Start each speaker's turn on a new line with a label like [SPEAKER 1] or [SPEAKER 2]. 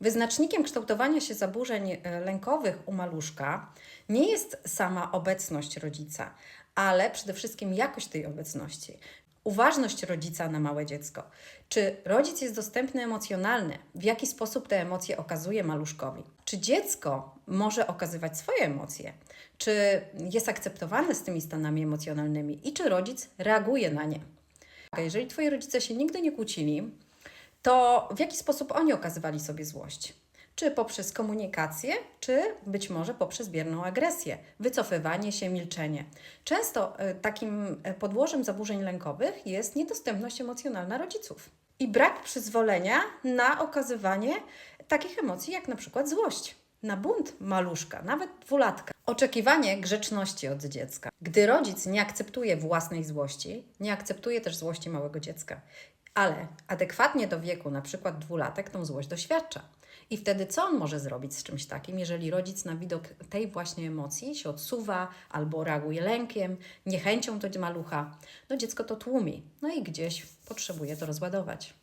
[SPEAKER 1] Wyznacznikiem kształtowania się zaburzeń e, lękowych u maluszka nie jest sama obecność rodzica, ale przede wszystkim jakość tej obecności. Uważność rodzica na małe dziecko. Czy rodzic jest dostępny emocjonalny? W jaki sposób te emocje okazuje maluszkowi? Czy dziecko może okazywać swoje emocje? Czy jest akceptowane z tymi stanami emocjonalnymi i czy rodzic reaguje na nie? Jeżeli twoi rodzice się nigdy nie kłócili, to w jaki sposób oni okazywali sobie złość? Czy poprzez komunikację, czy być może poprzez bierną agresję, wycofywanie się, milczenie. Często e, takim e, podłożem zaburzeń lękowych jest niedostępność emocjonalna rodziców i brak przyzwolenia na okazywanie takich emocji, jak na przykład złość. Na bunt maluszka, nawet dwulatka. Oczekiwanie grzeczności od dziecka. Gdy rodzic nie akceptuje własnej złości, nie akceptuje też złości małego dziecka, ale adekwatnie do wieku, na przykład dwulatek, tą złość doświadcza. I wtedy co on może zrobić z czymś takim, jeżeli rodzic na widok tej właśnie emocji się odsuwa albo reaguje lękiem, niechęcią do malucha? No dziecko to tłumi, no i gdzieś potrzebuje to rozładować.